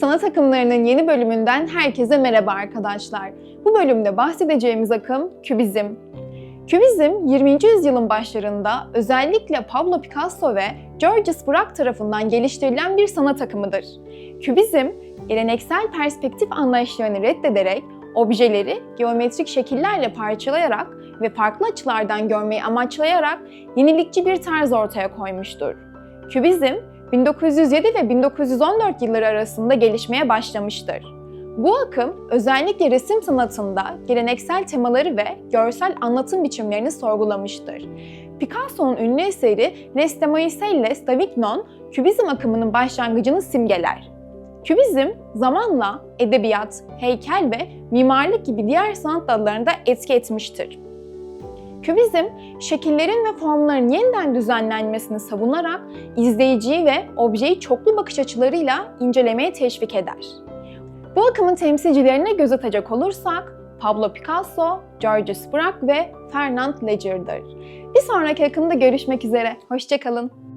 Sanat akımlarının yeni bölümünden herkese merhaba arkadaşlar. Bu bölümde bahsedeceğimiz akım Kübizm. Kübizm 20. yüzyılın başlarında özellikle Pablo Picasso ve Georges Braque tarafından geliştirilen bir sanat akımıdır. Kübizm, geleneksel perspektif anlayışlarını reddederek objeleri geometrik şekillerle parçalayarak ve farklı açılardan görmeyi amaçlayarak yenilikçi bir tarz ortaya koymuştur. Kübizm, 1907 ve 1914 yılları arasında gelişmeye başlamıştır. Bu akım özellikle resim sanatında geleneksel temaları ve görsel anlatım biçimlerini sorgulamıştır. Picasso'nun ünlü eseri Les Demoiselles Kübizm akımının başlangıcını simgeler. Kübizm zamanla edebiyat, heykel ve mimarlık gibi diğer sanat dallarında etki etmiştir. Kübizm, şekillerin ve formların yeniden düzenlenmesini savunarak izleyiciyi ve objeyi çoklu bakış açılarıyla incelemeye teşvik eder. Bu akımın temsilcilerine göz atacak olursak Pablo Picasso, Georges Braque ve Fernand Léger'dır. Bir sonraki akımda görüşmek üzere. Hoşçakalın.